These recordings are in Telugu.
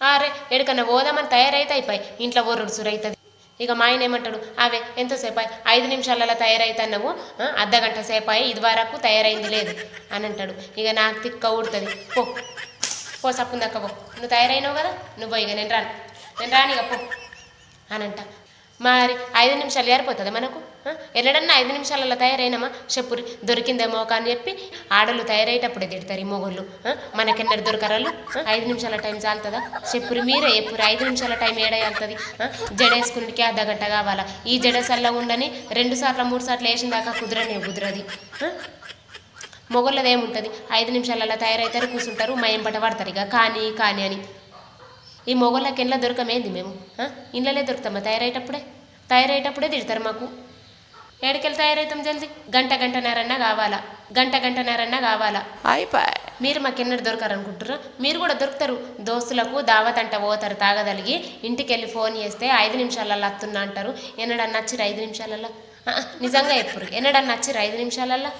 అరే ఎడికన్నా పోదామని తయారైతే అయిపోయి ఇంట్లో ఓరుడు సురైతుంది. ఇక మా ఆయన ఏమంటాడు? అవే ఎంతసేపు ఐదు నిమిషాలలో తయారైతున్నావు? అర్ధ గంట సేపు అయ్యి ఇది వరకు తయారైంది లేదు అని అంటాడు. ఇక నాకు తిక్క ఊడుతుంది. పో పో సప్పుందక్క పో. నువ్వు తయారైనావు కదా? నువ్వు ఇక నేను రాను. నేను రాను ఇక పో అనంట మరి ఐదు నిమిషాలు ఏరిపోతుంది మనకు? ఎన్నడన్నా ఐదు నిమిషాలలో తయారైనమా? చెప్పురి దొరికిందేమో ఒక అని చెప్పి ఆడలు తయారయ్యేటప్పుడే తిడతారు ఈ మొగోళ్ళు. ఆ? మనకెన్నడు ఐదు నిమిషాల టైం చాలుతుందా? చెప్పురి మీరే ఎప్పుడు ఐదు నిమిషాల టైం ఏడైతుంది జడేసుకునికి అర్ధ గంట కావాలా? ఈ జడేసల్లో ఉండని రెండు సార్లు మూడు సార్లు వేసిన దాకా కుదరనే కుదరది. ఆ? ఏముంటుంది? ఐదు నిమిషాలలో తయారవుతారు కూర్చుంటారు మయం పట్ట పడతారు ఇక. కానీ కానీ అని. ఈ మొగోళ్ళకి ఇంట్లో దొరకమేంది మేము? ఇంట్లోనే దొరుకుతామా తయారయ్యేటప్పుడే? తయారయ్యేటప్పుడే తిడతారు మాకు. ఏడికెళ్ళి తయారవుతాం జల్దీ? గంట గంటన్నరన్నా కావాలా? గంట గంటన్నరన్నా కావాలా? మీరు మాకు ఎన్నడు దొరకారనుకుంటారా మీరు కూడా దొరుకుతారు. దోస్తులకు దావత్ అంట పోతారు తాగదలిగి. ఇంటికి వెళ్ళి ఫోన్ చేస్తే ఐదు నిమిషాలలో అత్తున్నా అంటారు. ఎన్నడన్నా నచ్చిరు ఐదు నిమిషాలలో ఆ, ఆ, నిజంగా ఎప్పుడు ఎన్నడన్నా నచ్చిరు ఐదు నిమిషాలలో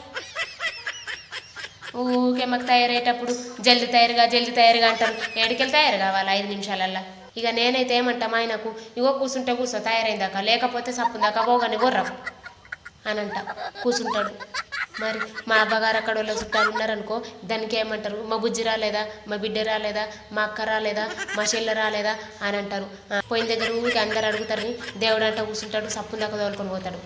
ఊకే మాకు తయారయ్యేటప్పుడు జల్ది తయారుగా జల్ది తయారుగా అంటారు. ఏడికెళ్ళి తయారు కావాలి ఐదు నిమిషాలల్లా? ఇక నేనైతే ఏమంటా మా ఆయనకు ఇగో కూర్చుంటే కూర్చో తయారైందాక లేకపోతే సప్పుందాక పోగానే బొర్రం అని అంట కూర్చుంటాడు మరి మా అబ్బగారు అక్కడ వాళ్ళ చుట్టాలు ఉన్నారనుకో దానికి ఏమంటారు? మా బుజ్జి రాలేదా? మా బిడ్డ రాలేదా? మా అక్క రాలేదా? మా చెల్లె రాలేదా? అని అంటారు. పోయిన దగ్గర ఊరికి అందరు అడుగుతారని దేవుడు అంట కూర్చుంటాడు సప్పుందాక తోలుకొని పోతాడు.